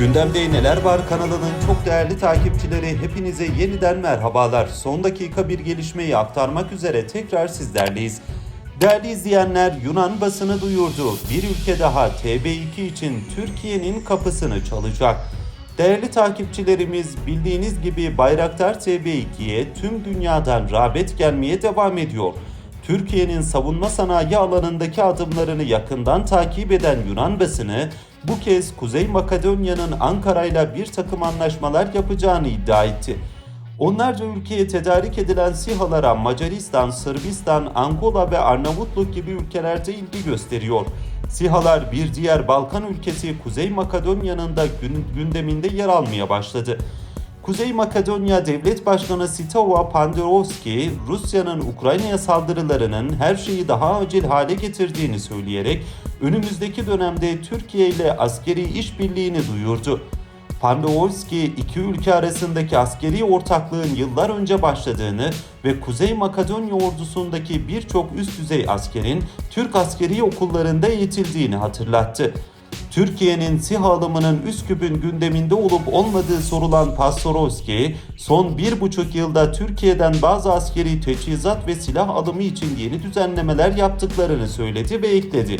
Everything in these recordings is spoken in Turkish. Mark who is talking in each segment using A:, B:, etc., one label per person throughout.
A: Gündemde Neler Var kanalının çok değerli takipçileri hepinize yeniden merhabalar. Son dakika bir gelişmeyi aktarmak üzere tekrar sizlerleyiz. Değerli izleyenler Yunan basını duyurdu. Bir ülke daha TB2 için Türkiye'nin kapısını çalacak. Değerli takipçilerimiz bildiğiniz gibi Bayraktar TB2'ye tüm dünyadan rağbet gelmeye devam ediyor. Türkiye'nin savunma sanayi alanındaki adımlarını yakından takip eden Yunan basını bu kez Kuzey Makedonya'nın Ankara ile bir takım anlaşmalar yapacağını iddia etti. Onlarca ülkeye tedarik edilen SİHA'lara Macaristan, Sırbistan, Angola ve Arnavutluk gibi ülkelerde ilgi gösteriyor. SİHA'lar bir diğer Balkan ülkesi Kuzey Makedonya'nın da gün- gündeminde yer almaya başladı. Kuzey Makedonya Devlet Başkanı Sitova Panderovski, Rusya'nın Ukrayna'ya saldırılarının her şeyi daha acil hale getirdiğini söyleyerek önümüzdeki dönemde Türkiye ile askeri işbirliğini duyurdu. Panderovski iki ülke arasındaki askeri ortaklığın yıllar önce başladığını ve Kuzey Makedonya ordusundaki birçok üst düzey askerin Türk askeri okullarında eğitildiğini hatırlattı. Türkiye'nin SİHA alımının Üsküp'ün gündeminde olup olmadığı sorulan Pastorovski, son bir buçuk yılda Türkiye'den bazı askeri teçhizat ve silah alımı için yeni düzenlemeler yaptıklarını söyledi ve ekledi.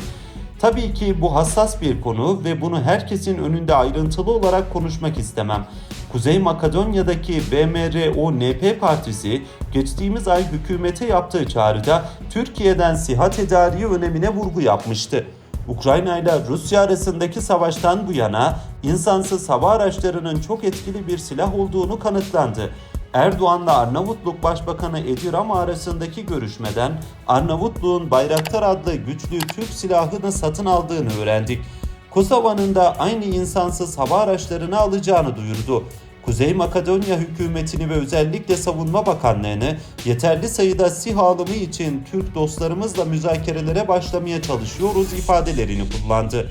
A: Tabii ki bu hassas bir konu ve bunu herkesin önünde ayrıntılı olarak konuşmak istemem. Kuzey Makedonya'daki BMRO-NP partisi geçtiğimiz ay hükümete yaptığı çağrıda Türkiye'den siha tedariği önemine vurgu yapmıştı. Ukrayna ile Rusya arasındaki savaştan bu yana insansız hava araçlarının çok etkili bir silah olduğunu kanıtlandı. Erdoğan'la Arnavutluk Başbakanı Edi Rama arasındaki görüşmeden Arnavutluğun Bayraktar adlı güçlü Türk silahını satın aldığını öğrendik. Kosova'nın da aynı insansız hava araçlarını alacağını duyurdu. Kuzey Makedonya hükümetini ve özellikle Savunma Bakanlığını yeterli sayıda SİHA alımı için Türk dostlarımızla müzakerelere başlamaya çalışıyoruz ifadelerini kullandı.